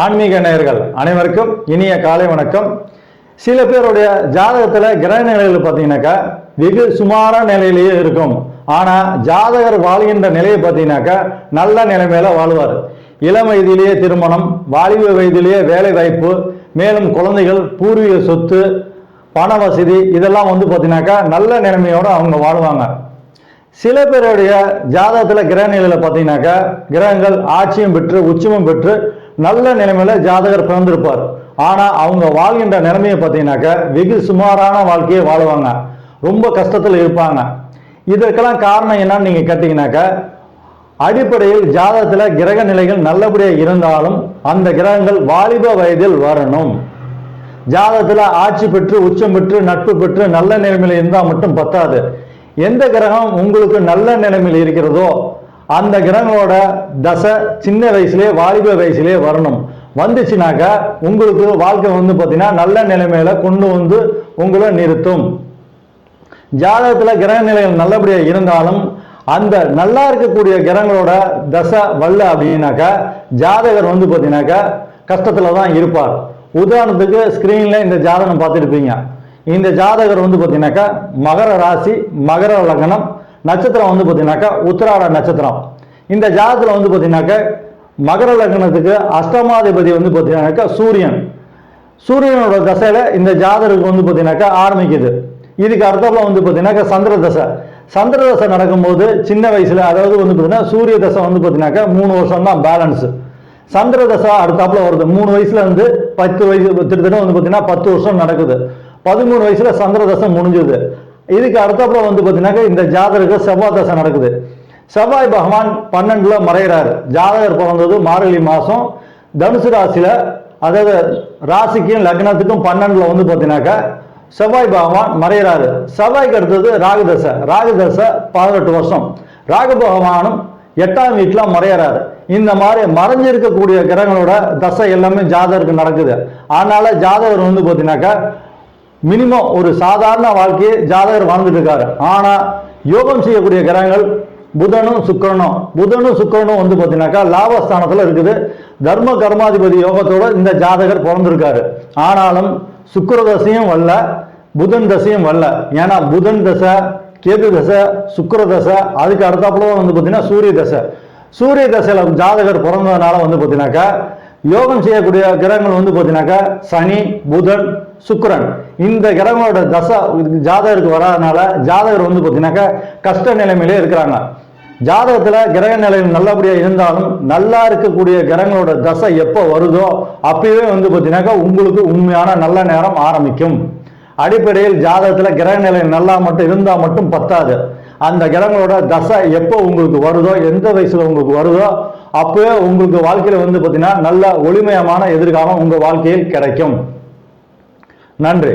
ஆன்மீக நேயர்கள் அனைவருக்கும் இனிய காலை வணக்கம். சில பேருடைய ஜாதகத்தில் கிரக நிலைகள் பார்த்தீங்கன்னாக்கா வெகு சுமாரான நிலையிலேயே இருக்கும். ஆனால் ஜாதகர் வாழ்கின்ற நிலையை பார்த்தீங்கன்னாக்கா நல்ல நிலைமையில வாழ்வார். இளம் வயதிலேயே திருமணம் வாலிப வயதிலேயே வேலை வாய்ப்பு மேலும் குழந்தைகள் பூர்வீக சொத்து பண வசதி இதெல்லாம் வந்து பார்த்தீங்கன்னாக்கா நல்ல நிலைமையோடு அவங்க வாழ்வாங்க. சில பேருடைய ஜாதகத்தில் கிரக நிலையில் பார்த்தீங்கன்னாக்கா கிரகங்கள் ஆட்சியும் பெற்று உச்சமும் பெற்று நல்ல நிலைமையில ஜாதகர் பிறந்திருப்பார். ஆனால் அவங்க வாழ்கின்ற நிலைமையை பார்த்தீங்கன்னாக்க வெகு சுமாரான வாழ்க்கையை வாழுவாங்க. ரொம்ப கஷ்டத்தில் இருப்பாங்க. இதற்கெல்லாம் காரணம் என்னன்னு நீங்கள் கேட்டிங்கனாக்க அடிப்படையில் ஜாதகத்தில் கிரக நிலைகள் நல்லபடியாக இருந்தாலும் அந்த கிரகங்கள் வாலிப வயதில் வரணும். ஜாதகத்தில் ஆட்சி பெற்று உச்சம் பெற்று நட்பு பெற்று நல்ல நிலைமையில் இருந்தால் மட்டும் பத்தாது. எந்த கிரகம் உங்களுக்கு நல்ல நிலைமையில் இருக்கிறதோ அந்த கிரகங்களோட தசை சின்ன வயசுலேயே வாலிப வயசுலேயே வரணும். வந்துச்சுனாக்கா உங்களுக்கு வாழ்க்கை வந்து பார்த்தீங்கன்னா நல்ல நிலைமையில கொண்டு வந்து உங்களை நிறுத்தும். ஜாதகத்தில் கிரக நிலைகள் நல்லபடியாக இருந்தாலும் அந்த நல்லா இருக்கக்கூடிய கிரகங்களோட தசை வல்ல அப்படின்னாக்கா ஜாதகர் வந்து பார்த்தீங்கன்னாக்கா கஷ்டத்தில் தான் இருப்பார். உதாரணத்துக்கு ஸ்க்ரீனில் இந்த ஜாதகம் பார்த்துருப்பீங்க. இந்த ஜாதகர் வந்து பார்த்தீங்கன்னாக்கா மகர ராசி மகர லக்னம் நட்சத்திரம் வந்து பார்த்தீங்கன்னாக்கா உத்திராட நட்சத்திரம். இந்த ஜாதகத்தில் வந்து பார்த்தீங்கன்னாக்கா மகர லக்னத்துக்கு அஷ்டமாதிபதி வந்து பார்த்தீங்கன்னாக்கா சூரியன். சூரியனோட தசையில் இந்த ஜாதகருக்கு வந்து பார்த்தீங்கன்னாக்கா ஆரம்பிக்குது. இதுக்கு அர்த்தம்ல வந்து பார்த்தீங்கன்னாக்கா சந்திர தசை. சந்திர தசை நடக்கும்போது சின்ன வயசில் அதாவது வந்து பார்த்தீங்கன்னா சூரிய தசை வந்து பார்த்தீங்கன்னாக்கா மூணு வருஷம் தான் பேலன்ஸு சந்திர தசை அடுத்தாப்புல வருது. மூணு வயசுல இருந்து பத்து வயசு கிட்டத்தட்ட வந்து பார்த்தீங்கன்னா பத்து வருஷம் நடக்குது. பதிமூணு வயசுல சந்திர தசை முடிஞ்சுது. இதுக்கு அடுத்தப்புறம் வந்து பார்த்தீங்கன்னாக்கா இந்த ஜாதகருக்கு செவ்வாய் தசை நடக்குது. செவ்வாய் பகவான் பன்னெண்டுல மறைகிறார் ஜாதகர் பிறந்தது மார்கழி மாதம் தனுசு ராசியில் அதாவது ராசிக்கும் லக்னத்துக்கும் பன்னெண்டுல வந்து பார்த்தீங்கன்னாக்கா செவ்வாய் பகவான் மறைகிறாரு செவ்வாய்க்கு அடுத்தது ராகுதசை ராகுதசை பதினெட்டு வருஷம். ராகு பகவானும் எட்டாம் வீட்டில் மறையிறாரு. இந்த மாதிரி மறைஞ்சிருக்கக்கூடிய கிரகங்களோட தசை எல்லாமே ஜாதகருக்கு நடக்குது. அதனால ஜாதகர் வந்து பார்த்தீங்கன்னாக்கா மினிமம் ஒரு சாதாரண வாழ்க்கையை ஜாதகர் வாழ்ந்துட்டு இருக்காரு ஆனா யோகம் செய்யக்கூடிய கிரகங்கள் புதனும் சுக்கிரனும். புதனும் சுக்கிரனும் வந்து பார்த்தீங்கன்னாக்கா லாபஸ்தானத்தில் இருக்குது. தர்ம கர்மாதிபதி யோகத்தோட இந்த ஜாதகர் பிறந்திருக்காரு. ஆனாலும் சுக்கர தசையும் வரல புதன் தசையும் வரல. ஏன்னா புதன் தசை கேது தசை சுக்கர தசை அதுக்கு அடுத்தாப்புல வந்து பார்த்தீங்கன்னா சூரிய தசை. சூரிய தசையில ஜாதகர் பிறந்ததுனால வந்து பார்த்தீங்கன்னாக்கா யோகம் செய்யக்கூடிய கிரகங்கள் வந்து பார்த்தீங்கன்னாக்கா சனி புதன் சுக்கரன். இந்த கிரகங்களோட தசை ஜாதகருக்கு வராதனால ஜாதகர் வந்து பார்த்தீங்கன்னாக்கா கஷ்ட நிலைமையிலே இருக்கிறாங்க. ஜாதகத்தில் கிரக நிலையம் நல்லபடியாக இருந்தாலும் நல்லா இருக்கக்கூடிய கிரகங்களோட தசை எப்போ வருதோ அப்பவே வந்து பார்த்தீங்கன்னாக்கா உங்களுக்கு உண்மையான நல்ல நேரம் ஆரம்பிக்கும். அடிப்படையில் ஜாதகத்தில் கிரக நிலை நல்லா மட்டும் இருந்தால் மட்டும் பத்தாது. அந்த கிரகங்களோட தசை எப்போ உங்களுக்கு வருதோ எந்த வயசுல உங்களுக்கு வருதோ அப்பவே உங்களுக்கு வாழ்க்கையில வந்து பார்த்தீங்கன்னா நல்ல ஒளிமயமான எதிர்காலம் உங்க வாழ்க்கையில் கிடைக்கும். நன்றி.